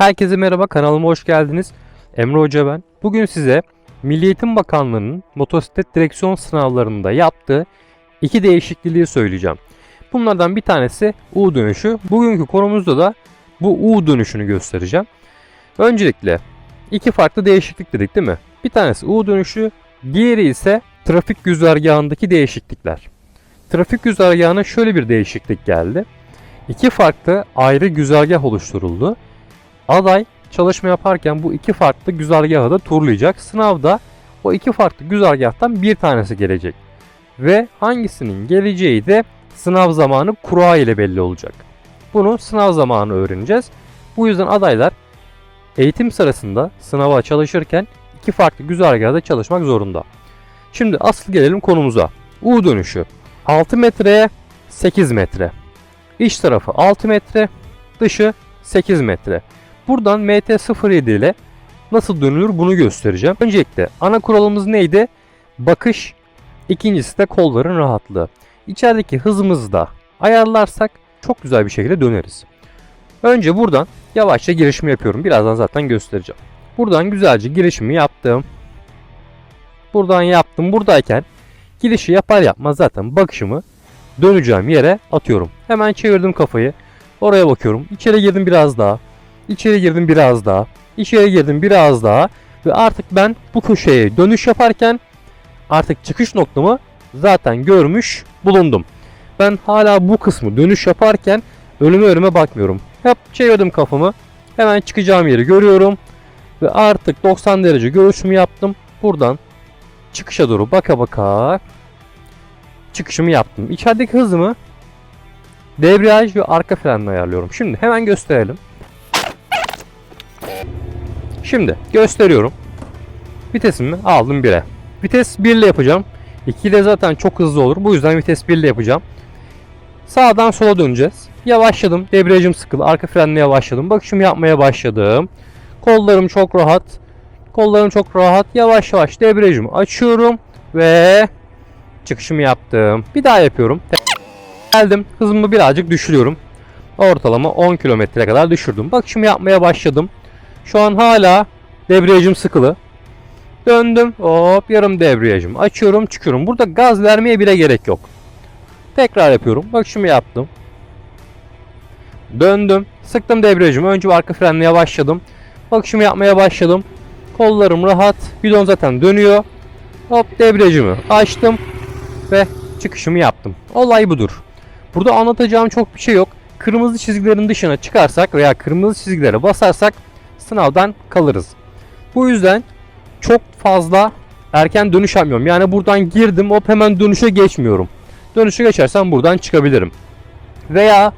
Herkese merhaba kanalıma hoş geldiniz. Emre Hoca ben. Bugün size Milli Eğitim Bakanlığı'nın motosiklet direksiyon sınavlarında yaptığı iki değişikliği söyleyeceğim. Bunlardan bir tanesi U dönüşü. Bugünkü konumuzda da bu U dönüşünü göstereceğim. Öncelikle iki farklı değişiklik dedik değil mi? Bir tanesi U dönüşü, diğeri ise trafik güzergahındaki değişiklikler. Trafik güzergahına şöyle bir değişiklik geldi. İki farklı ayrı güzergah oluşturuldu. Aday çalışma yaparken bu iki farklı güzergahı da turlayacak. Sınavda o iki farklı güzergahtan bir tanesi gelecek. Ve hangisinin geleceği de sınav zamanı kura ile belli olacak. Bunu sınav zamanı öğreneceğiz. Bu yüzden adaylar eğitim sırasında sınava çalışırken iki farklı güzergahda çalışmak zorunda. Şimdi asıl gelelim konumuza. U dönüşü. 6 metreye 8 metre. İç tarafı 6 metre, dışı 8 metre. Buradan MT-07 ile nasıl dönülür bunu göstereceğim. Öncelikle ana kuralımız neydi? Bakış. İkincisi de kolların rahatlığı. İçerideki hızımızı da ayarlarsak çok güzel bir şekilde döneriz. Önce buradan yavaşça girişimi yapıyorum. Birazdan zaten göstereceğim. Buradan güzelce girişimi yaptım. Buradan yaptım. Buradayken girişi yapar yapmaz zaten bakışımı döneceğim yere atıyorum. Hemen çevirdim kafayı. Oraya bakıyorum. İçeri girdim biraz daha. İçeri girdim biraz daha. İçeri girdim biraz daha. Ve artık ben bu köşeye dönüş yaparken artık çıkış noktamı zaten görmüş bulundum. Ben hala bu kısmı dönüş yaparken önüme önüme bakmıyorum. Hep çevirdim kafamı. Hemen çıkacağım yeri görüyorum. Ve artık 90 derece görüşümü yaptım. Buradan çıkışa doğru baka baka çıkışımı yaptım. İçerideki hızımı debriyaj ve arka frenle ayarlıyorum. Şimdi hemen gösterelim. Şimdi gösteriyorum. Vitesimi aldım 1'e. Vites 1 ile yapacağım. 2 ile zaten çok hızlı olur. Bu yüzden vites 1 ile yapacağım. Sağdan sola döneceğiz. Yavaşladım. Debriyajım sıkılı. Arka frenle yavaşladım. Bakışımı yapmaya başladım. Kollarım çok rahat. Kollarım çok rahat. Yavaş yavaş debriyajımı açıyorum. Ve çıkışımı yaptım. Bir daha yapıyorum. Geldim. Hızımı birazcık düşürüyorum. Ortalama 10 kilometre kadar düşürdüm. Bakışımı yapmaya başladım. Şu an hala debriyajım sıkılı. Döndüm. Hop yarım debriyajım. Açıyorum çıkıyorum. Burada gaz vermeye bile gerek yok. Tekrar yapıyorum. Bakışımı yaptım. Döndüm. Sıktım debriyajımı. Önce arka frenle yavaşladım. Bakışımı yapmaya başladım. Kollarım rahat. Bidon zaten dönüyor. Hop debriyajımı açtım. Ve çıkışımı yaptım. Olay budur. Burada anlatacağım çok bir şey yok. Kırmızı çizgilerin dışına çıkarsak veya kırmızı çizgilere basarsak sınavdan kalırız. Bu yüzden çok fazla erken dönüş yapmıyorum. Yani buradan girdim hop hemen dönüşe geçmiyorum. Dönüşe geçersem buradan çıkabilirim. Veya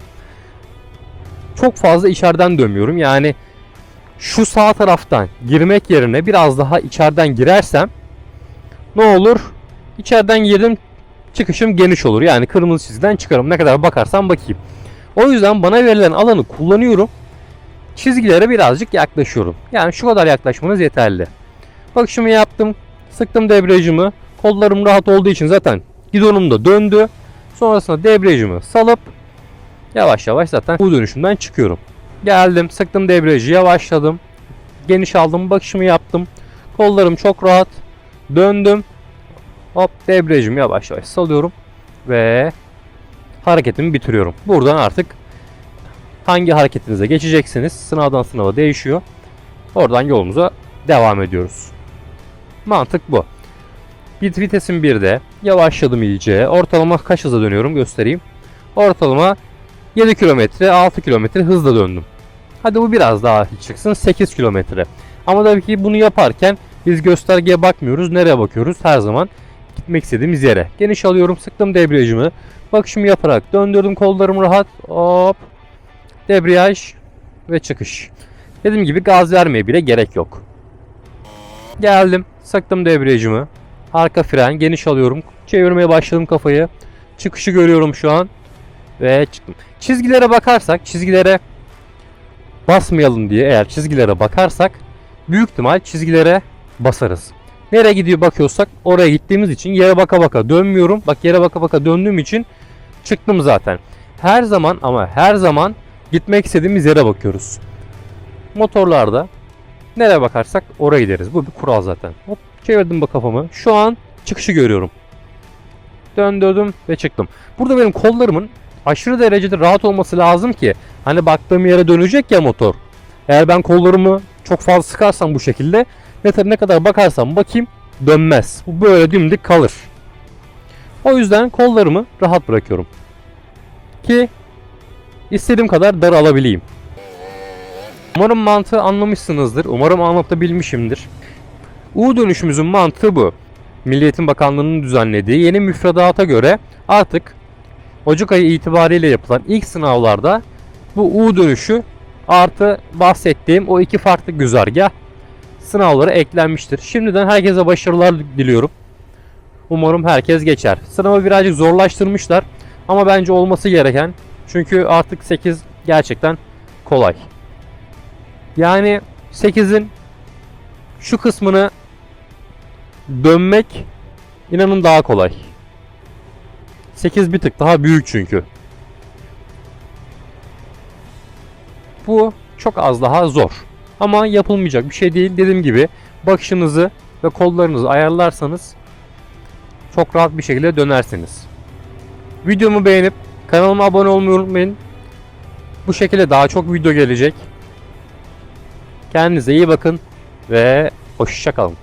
çok fazla içeriden dönmüyorum. Yani şu sağ taraftan girmek yerine biraz daha içeriden girersem ne olur? İçeriden girdim çıkışım geniş olur. Yani kırmızı çizgiden çıkarım. Ne kadar bakarsam bakayım. O yüzden bana verilen alanı kullanıyorum. Çizgilere birazcık yaklaşıyorum. Yani şu kadar yaklaşmanız yeterli. Bakışımı yaptım. Sıktım debriyajımı. Kollarım rahat olduğu için zaten gidonum da döndü. Sonrasında debriyajımı salıp yavaş yavaş zaten bu dönüşümden çıkıyorum. Geldim, sıktım debriyajı, yavaşladım. Geniş aldım, bakışımı yaptım. Kollarım çok rahat. Döndüm. Hop debriyajımı yavaş yavaş salıyorum ve hareketimi bitiriyorum. Buradan artık hangi hareketinize geçeceksiniz sınavdan sınava değişiyor. Oradan yolumuza devam ediyoruz. Mantık bu. Bit vitesim 1'de. Yavaşladım iyice. Ortalama kaç hızla dönüyorum göstereyim. Ortalama 7 kilometre 6 kilometre hızla döndüm. Hadi bu biraz daha çıksın 8 kilometre. Ama tabii ki bunu yaparken biz göstergeye bakmıyoruz. Nereye bakıyoruz? Her zaman gitmek istediğimiz yere. Geniş alıyorum. Sıktım debriyajımı. Bakışımı yaparak döndürdüm kollarım rahat. Hop. Debriyaj ve çıkış. Dediğim gibi gaz vermeye bile gerek yok. Geldim. Sıktım debriyajımı. Arka fren geniş alıyorum. Çevirmeye başladım kafayı. Çıkışı görüyorum şu an. Ve çıktım. Çizgilere bakarsak, çizgilere basmayalım diye eğer çizgilere bakarsak büyük ihtimal çizgilere basarız. Nereye gidiyor bakıyorsak oraya gittiğimiz için yere baka baka dönmüyorum. Bak yere baka baka döndüğüm için çıktım zaten. Her zaman ama her zaman gitmek istediğimiz yere bakıyoruz. motorlarda nereye bakarsak oraya gideriz. Bu bir kural zaten. Hop çevirdim bak kafamı. Şu an çıkışı görüyorum. Döndürdüm ve çıktım. Burada benim kollarımın aşırı derecede rahat olması lazım ki hani baktığım yere dönecek ya motor. Eğer ben kollarımı çok fazla sıkarsam bu şekilde ne, ne kadar bakarsam bakayım dönmez. Bu böyle dimdik kalır. O yüzden kollarımı rahat bırakıyorum. Ki istediğim kadar dar alabileyim. Umarım mantığı anlamışsınızdır. Umarım anlatabilmişimdir. U dönüşümüzün mantığı bu. Milliyetin Bakanlığı'nın düzenlediği yeni müfredata göre artık Ocak ayı itibariyle yapılan ilk sınavlarda bu U dönüşü artı bahsettiğim o iki farklı güzergah sınavlara eklenmiştir. Şimdiden herkese başarılar diliyorum. Umarım herkes geçer. Sınavı birazcık zorlaştırmışlar ama bence olması gereken çünkü artık 8 gerçekten kolay. Yani 8'in şu kısmını dönmek inanın daha kolay. 8 bir tık daha büyük çünkü. Bu çok az daha zor. Ama yapılmayacak bir şey değil. Dediğim gibi bakışınızı ve kollarınızı ayarlarsanız çok rahat bir şekilde dönersiniz. Videomu beğenip kanalıma abone olmayı unutmayın. Bu şekilde daha çok video gelecek. Kendinize iyi bakın ve hoşçakalın.